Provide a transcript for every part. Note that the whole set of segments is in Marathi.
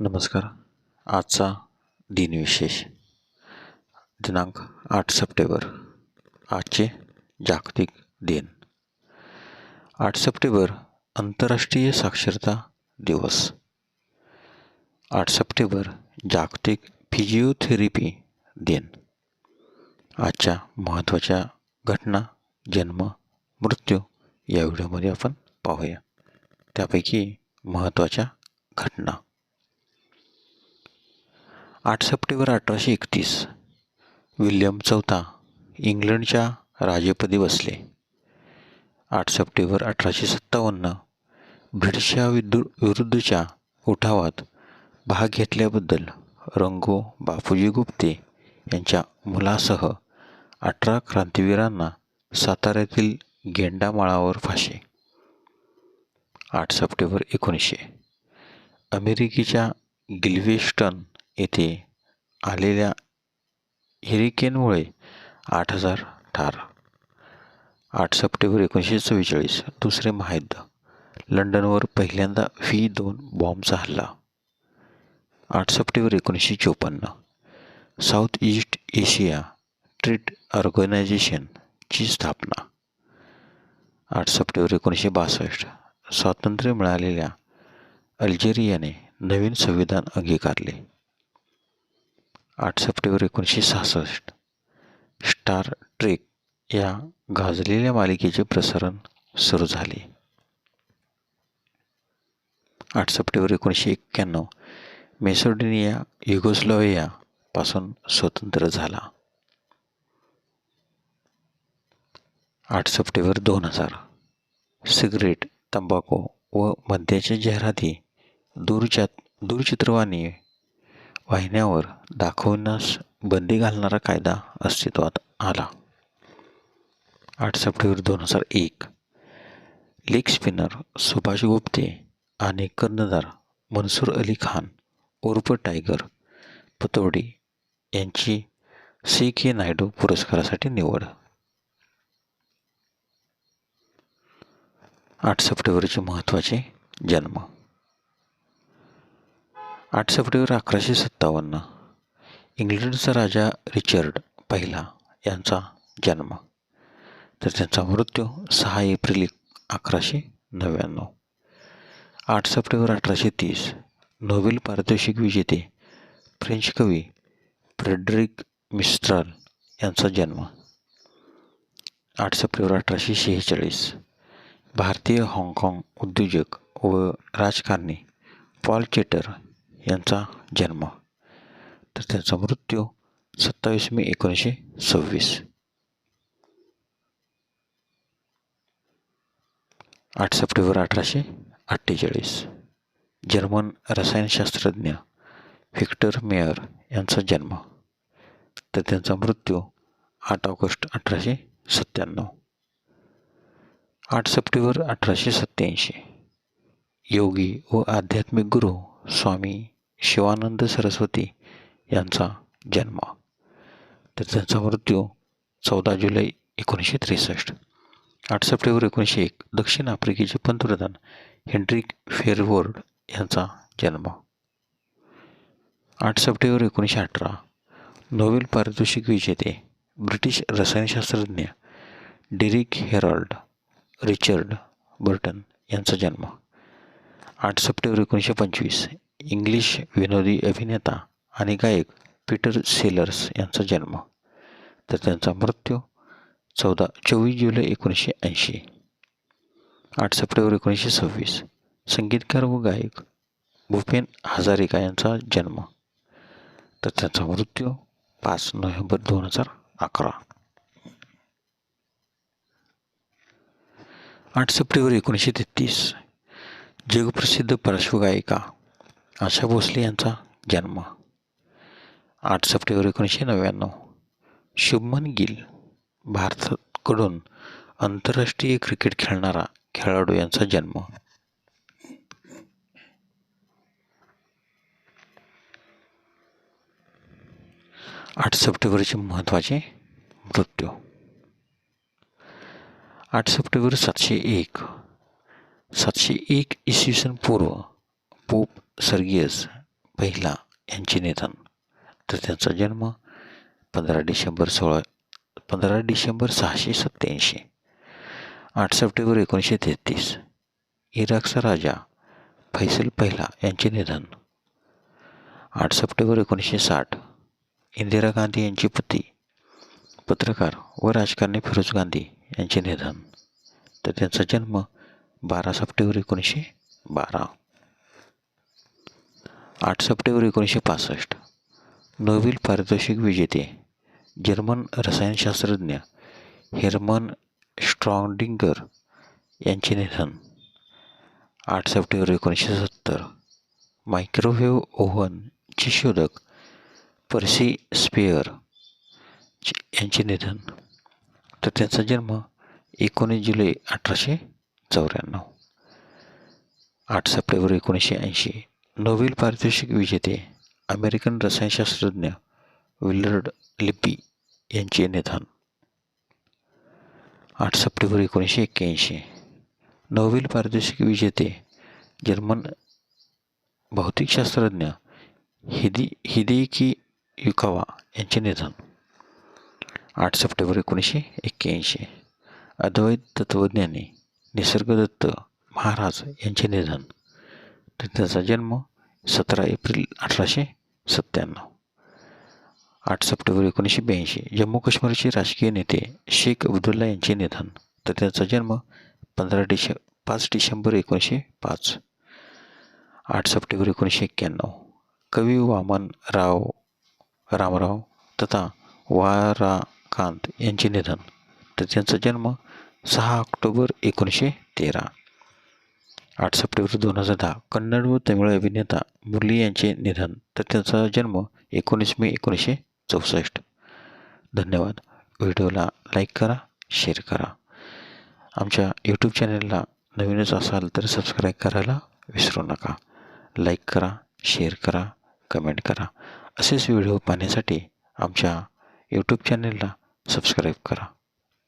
नमस्कार. आजचा दिनविशेष दिनांक आठ सप्टेंबर. आजचे जागतिक दिन. आठ सप्टेंबर आंतरराष्ट्रीय साक्षरता दिवस. आठ सप्टेंबर जागतिक फिजिओथेरपी दिन. आजच्या महत्त्वाच्या घटना जन्म मृत्यू या व्हिडिओमध्ये आपण पाहूया. त्यापैकी महत्त्वाच्या घटना. आठ सप्टेंबर अठराशे एकतीस विल्यम चौथा इंग्लंडच्या राजेपदी बसले. आठ सप्टेंबर अठराशे सत्तावन्न ब्रिटिशा विदु विरुद्धच्या उठावात भाग घेतल्याबद्दल रंगो बापूजी गुप्ते यांच्या मुलासह अठरा क्रांतिवीरांना साताऱ्यातील गेंडामाळावर फाशी. आठ सप्टेंबर एकोणीसशे अमेरिकेच्या गिल्वेस्टन येथे आलेल्या हेरिकेनमुळे आठ हजार ठार. आठ सप्टेंबर एकोणीसशे चव्वेचाळीस दुसरे महायुद्ध. लंडनवर पहिल्यांदा व्ही दोन बॉम्बचा हल्ला. आठ सप्टेंबर एकोणीसशे चोपन्न साऊथ ईस्ट एशिया ट्रेड ऑर्गनायझेशनची स्थापना. आठ सप्टेंबर एकोणीसशे बासष्ट स्वातंत्र्य मिळालेल्या अल्जेरियाने नवीन संविधान अंगीकारले. आठ सप्टेंबर एकोणीसशे सहासष्ट. स्टार ट्रेक या गाजलेल्या मालिकेचे प्रसारण सुरू झाले. आठ सप्टेंबर एकोणीसशे एक्क्याण्णव मेसोडिनिया युगोस्लोवियापासून स्वतंत्र झाला. आठ सप्टेंबर दोन हजार सिगरेट तंबाखू व मद्याच्या जाहिराती दूरच्या दूरचित्रवाणी वाहिन्यावर दाखवण्यास बंदी घालणारा कायदा अस्तित्वात आला. आठ सप्टेंबर दोन हजार एक लेग स्पिनर सुभाष गुप्ते आणि कर्णधार मनसूर अली खान उर्फ टायगर पतोडी यांची सी के नायडू पुरस्कारासाठी निवड. आठ सप्टेंबरचे महत्त्वाचे जन्म. आठ सप्टेंबर अकराशे सत्तावन्न. इंग्लंडचा राजा रिचर्ड पहिला यांचा जन्म. तर त्यांचा मृत्यू सहा एप्रिल अकराशे नव्याण्णव. आठ सप्टेंबर अठराशे तीस नोबेल पारितोषिक विजेते फ्रेंच कवी फ्रेडरिक मिस्ट्राल यांचा जन्म. आठ सप्टेंबर अठराशे शेहेचाळीस भारतीय हाँगकाँग उद्योजक व राजकारणी पॉल चेटर यांचा जन्म. तर त्यांचा मृत्यू सत्तावीस मे एकोणीसशे सव्वीस. आठ सप्टेंबर अठराशे अठ्ठेचाळीस. जर्मन रसायनशास्त्रज्ञ व्हिक्टर मेयर यांचा जन्म. तर त्यांचा मृत्यू आठ ऑगस्ट अठराशे सत्त्याण्णव. आठ सप्टेंबर अठराशे सत्त्याऐंशी. योगी व आध्यात्मिक गुरु स्वामी शिवानंद सरस्वती यांचा जन्म. तर त्यांचा मृत्यू चौदा जुलै एकोणीसशे त्रेसष्ट. आठ सप्टेंबर एकोणीसशे एक दक्षिण आफ्रिकेचे पंतप्रधान हेनरिक फेरवोर्ड यांचा जन्म. आठ सप्टेंबर एकोणीसशे अठरा नोबेल पारितोषिक विजेते ब्रिटिश रसायनशास्त्रज्ञ डेरिक हेरॉल्ड रिचर्ड बर्टन यांचा जन्म. आठ सप्टेंबर एकोणीसशे पंचवीस इंग्लिश विनोदी अभिनेता आणि गायक पीटर सेलर्स यांचा जन्म. तर त्यांचा मृत्यू चौदा चोवीस जुलै एकोणीसशे ऐंशी आठ सप्टेंबर एकोणीसशे सव्वीस. संगीतकार व गायक भूपेन हजारिका यांचा जन्म. तर त्यांचा मृत्यू पाच नोव्हेंबर दोन हजार अकरा. आठ सप्टेंबर एकोणीसशे तेहतीस जगप्रसिद्ध पार्श्वगायिका आशा भोसले यांचा जन्म. आठ सप्टेंबर एकोणीसशे नव्याण्णव. शुभमन गिल भारताकडून आंतरराष्ट्रीय क्रिकेट खेळणारा खेळाडू यांचा जन्म. आठ सप्टेंबरचे महत्त्वाचे मृत्यू. आठ सप्टेंबर सातशे एक. सातशे एक इसवी सन पूर्व पोप सर्गियस पहिला यांचे निधन. तर त्यांचा जन्म पंधरा डिसेंबर सोळा पंधरा डिसेंबर सहाशे सत्त्याऐंशी. आठ सप्टेंबर एकोणीसशे तेहतीस. इराकचा राजा फैसल पहिला यांचे निधन. आठ सप्टेंबर एकोणीसशे साठ. इंदिरा गांधी यांची पती पत्रकार व राजकारणी फिरोज गांधी यांचे निधन. तर त्यांचा जन्म बारा सप्टेंबर एकोणीसशे बारा. आठ सप्टेंबर एकोणीसशे पासष्ट. नोबेल पारितोषिक विजेते जर्मन रसायनशास्त्रज्ञ हेरमन स्ट्रॉन्डिंगर यांचे निधन. आठ सप्टेंबर एकोणीसशे सत्तर. मायक्रोवेव्ह ओव्हनचे शोधक पर्सी स्पेअर यांचे निधन. तर त्यांचा जन्म एकोणीस जुलै अठराशे चौऱ्याण्णव. आठ सप्टेंबर एकोणीसशे ऐंशी. नोबेल पारितोषिक विजेते अमेरिकन रसायनशास्त्रज्ञ विलर्ड लिपी यांचे निधन. आठ सप्टेंबर एकोणीसशे एक्क्याऐंशी. नोबेल पारितोषिक विजेते जर्मन भौतिकशास्त्रज्ञ हिदी हिदेकी युकावा यांचे निधन. आठ सप्टेंबर एकोणीसशे एक्क्याऐंशी. अद्वैत तत्त्वज्ञानी निसर्गदत्त महाराज यांचे निधन. तर त्याचा जन्म सतरा एप्रिल अठराशे सत्त्याण्णव. आठ सप्टेंबर एकोणीसशे ब्याऐंशी. जम्मू काश्मीरचे राजकीय नेते शेख अब्दुल्ला यांचे निधन. तर त्यांचा जन्म पंधरा डिसे पाच डिसेंबर एकोणीसशे पाच. आठ सप्टेंबर एकोणीसशे एक्क्याण्णव. कवी वामन राव रामराव तथा वाराकांत यांचे निधन. तर त्यांचा जन्म सहा ऑक्टोबर एकोणीसशे तेरा. आठ सप्टेंबर दोन हजार दहा. कन्नड व तमिळ अभिनेता मुरली यांचे निधन तर त्यांचा जन्म एकोणीस मे एकोणीसशे चौसष्ट. धन्यवाद. व्हिडिओला लाईक करा शेअर करा. आमच्या यूट्यूब चॅनलला नवीनच असाल तर सबस्क्राईब करायला विसरू नका. लाईक करा शेअर करा कमेंट करा. असेच व्हिडिओ पाहण्यासाठी आमच्या यूट्यूब चॅनलला सबस्क्राईब करा.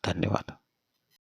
धन्यवाद.